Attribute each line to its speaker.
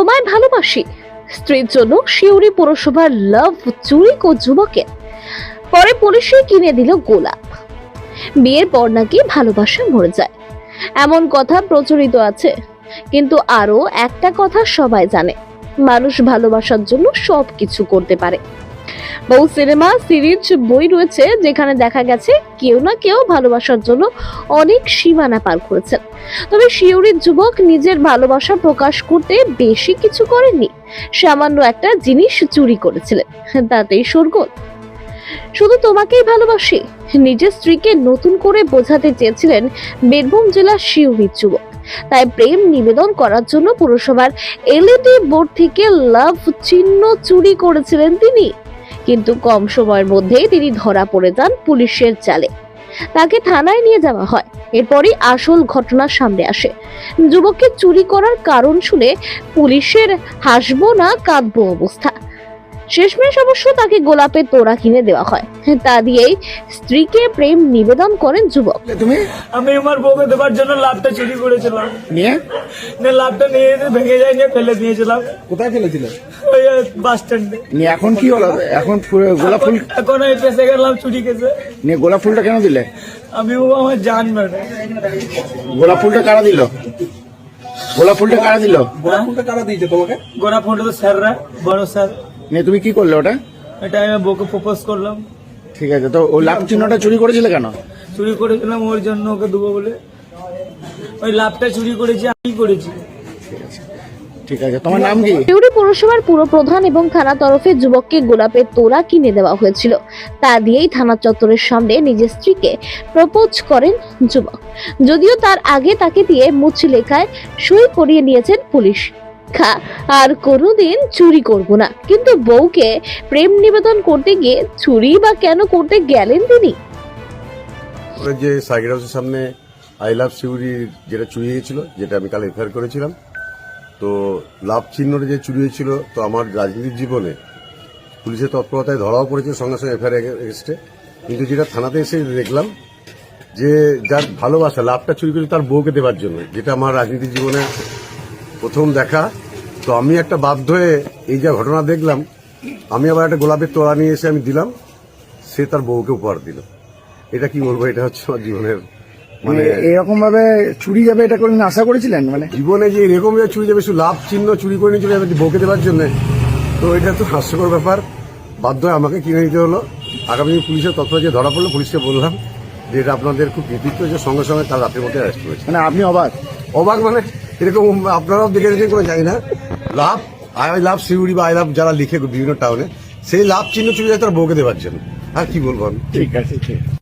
Speaker 1: তোমায় ভালোবাসি। স্ত্রীর জন্য শিউরি পৌরসভার লাভ চুরি ও যুবকের। পরে পুলিশে কিনে দিল গোলাপ। বিয়ের পর নাকি ভালোবাসা মরে যায়। এমন কথা প্রচলিত আছে, কিন্তু আরও একটা কথা সবাই জানে। মানুষ ভালোবাসার জন্য সব কিছু করতে পারে। বহু সিনেমা, সিরিজ বই রয়েছে যেখানে দেখা গেছে কেউ না কেউ ভালোবাসার জন্য অনেক সীমানা পার করেছেন। তবে শিউরির যুবক নিজের ভালোবাসা প্রকাশ করতে বেশি কিছু করেননি। সামান্য একটা জিনিস চুরি করেছিলেন, তাতেই সরগোল শুধু তোমাকেই ভালোবাসি, নিজের স্ত্রীকে নতুন করে বোঝাতে চেয়েছিলেন বীরভূম জেলার শিউরির যুবক। তাই প্রেম নিবেদন করার জন্য পুরসভার এলইডি বোর্ড থেকে লাভ চিহ্ন চুরি করেছিলেন তিনি। কিন্তু কম সময়ের মধ্যেই তিনি ধরা পড়ে যান পুলিশের জালে তাকে থানায় নিয়ে যাওয়া হয়। এরপরই আসল ঘটনা সামনে আসে। যুবককে চুরি করার কারণ শুনে পুলিশের হাসবো না কাঁদবো অবস্থা। শেষমেশ অবশ্য তাকে গোলাপের তোড়া কিনে দেওয়া হয়। তা দিয়েই স্ত্রীকে প্রেম নিবেদন করেন যুবক।
Speaker 2: তুমি?
Speaker 3: আমি আমার বউকে দেওয়ার জন্য লাভটা চুরি করেছিলাম।
Speaker 2: নিয়ে?
Speaker 3: নিয়ে লাভটা নিয়ে ভেঙে যায় নিয়ে ফেলে দিয়েছিলাম।
Speaker 2: কোথায় ফেলেছিলে?
Speaker 3: ওই বাস স্ট্যান্ডে।
Speaker 2: নিয়ে এখন কি হলো? এখন ফুল- গোলাপ ফুল
Speaker 3: এখন আমি পেশে গেলাম চুরি কেসে
Speaker 2: নিয়ে গোলাপ ফুলটা কেন দিলে?
Speaker 3: আমি ও আমার জান
Speaker 2: গোলাপ ফুলটা কারা দিল? গোলাপ ফুলটা কারা দিল?
Speaker 3: গোড়া ফোনটা তো স্যাররা বড় স্যার।
Speaker 2: নিয়ে তুমি কি করলে ওটা?
Speaker 3: এটা আমি বউকে প্রপোজ করলাম।
Speaker 2: ঠিক আছে তো ও লাভ চিহ্নটা চুরি করেছিলে কেন?
Speaker 3: চুরি করেছিলাম ওর জন্য ওকে দেবো বলে। ওই লাভটা চুরি করেছি আমি করেছি।
Speaker 2: ঠিক আছে। তোমার নাম কি?
Speaker 1: সিউড়ি পৌরসভার পুরপ্রধান এবং থানা তরফে যুবককে গোলাপের তোড়া কিনে দেওয়া হয়েছিল। তা দিয়েই থানা চত্বরের সামনে নিজের স্ত্রীকে প্রপোজ করেন যুবক। যদিও তার আগে তাকে দিয়ে মুচলেখায় সই করিয়ে নিয়েছেন পুলিশ। খা আর কোনোদিন চুরি করব না। কিন্তু বউকে প্রেম নিবেদন করতে গিয়ে চুরি বা কেন করতে গেলেন তিনি?
Speaker 4: ওরা যে সাইকেল হাউসের সামনে আই লাভ সিউরি যেটা চুরি যেটা আমি কাল এফআইআর করেছিলাম তো লাভ চিহ্নটা যে চুরি হয়েছিল, তো আমার রাজনীতির জীবনে পুলিশের তৎপরতায় ধরাও পড়েছে, সঙ্গে সঙ্গে এফআইআর এগেস্টে কিন্তু যেটা থানাতে এসে দেখলাম যে যার ভালোবাসা, লাভটা চুরি করেছে তার বউকে দেওয়ার জন্য, যেটা আমার রাজনীতির জীবনে প্রথম দেখা। তো আমি একটা বাধ্য হয়ে এই যা ঘটনা দেখলাম, আমি আবার একটা গোলাপের তোড়া নিয়ে এসে আমি দিলাম, সে তার বউকে উপহার দিল। এটা কি বলব? এটা হচ্ছে আমার জীবনের মানে
Speaker 2: এরকম ভাবে চুরি যাবে এটা কোনদিন আশা করেছিলেন? মানে
Speaker 4: জীবনে যে এরকম যে চুরি যাবে শুধু লাভ চিহ্ন চুরি করে নিয়ে চলে যাবে বউকে দেওয়ার জন্য। তো এটা তো হাস্যকর ব্যাপার। বাধ্য হয়ে আমাকে কিনে নিতে হলো। আগামী পুলিশের তৎপর যে ধরা পড়ল পুলিশকে বললাম যে এটা আপনাদের খুব কৃতিত্ব যে সঙ্গে সঙ্গে তার রাতের মধ্যে অ্যারেস্ট করেছে।
Speaker 2: মানে আপনি অবাক?
Speaker 4: অবাক মানে এরকম আপনারাও দেখে দেখে কোনো যাই না। লাভ আই লাভ সিউড়ি বা আই লাভ যারা লিখে বিভিন্ন টাউনে সেই লাভ চিহ্ন চুরি যায় তার বউকে দেওয়ার জন্য। আর কি বলব আমি?
Speaker 2: ঠিক আছে ঠিক আছে।